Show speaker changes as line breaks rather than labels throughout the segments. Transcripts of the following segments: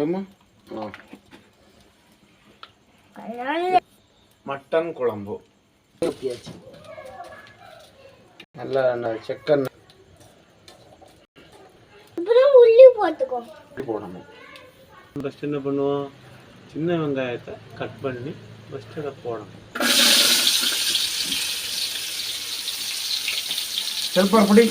போமா மட்டன் குழம்பு நல்லா
அப்புறம் உள்ளி போட்டுக்கோ
போடணும்
ஃபஸ்ட் என்ன பண்ணுவோம் சின்ன வெங்காயத்தை கட் பண்ணி ஃபஸ்ட்டு அதை போடணும்
செல்பா பிடி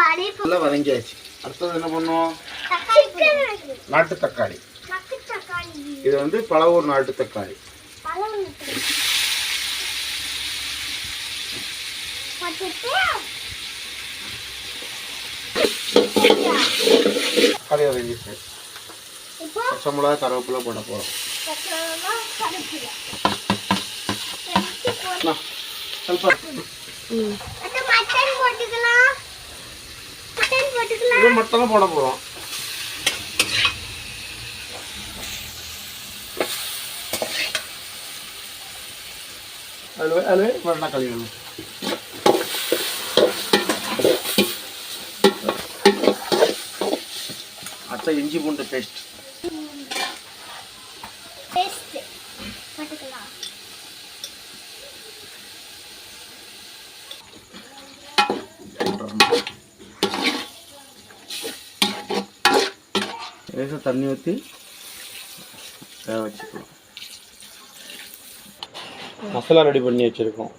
நல்லா
வதங்கியாச்சு. அடுத்தது என்ன பண்ணுவோம்?
தக்காளி
நாட்டு தக்காளி.
தக்காளி.
இது வந்து பழவூர் நாட்டு தக்காளி. வதங்கிச்சு
இப்போ?
பச்சை மிளகா கருவேப்பிலை போட போகிறோம்
தக்காளி
இது மட்டனும் போட போகிறோம் அதில் அதில் வேணா கழுவிடணும் அத்தை இஞ்சி பூண்டு பேஸ்ட்
பேஸ்ட் போட்டுக்கலாம்.
லேசாக தண்ணி ஊற்றி வேக வச்சுக்கலாம். மசாலா ரெடி பண்ணி வச்சுருக்கோம்.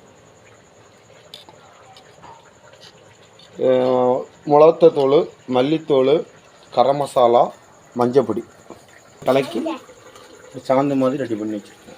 மிளகுத்தூள் மல்லித்தூள் கரம் மசாலா மஞ்சப்பொடி. கலக்கி சாந்து மாதிரி ரெடி பண்ணி வச்சுருக்கோம்.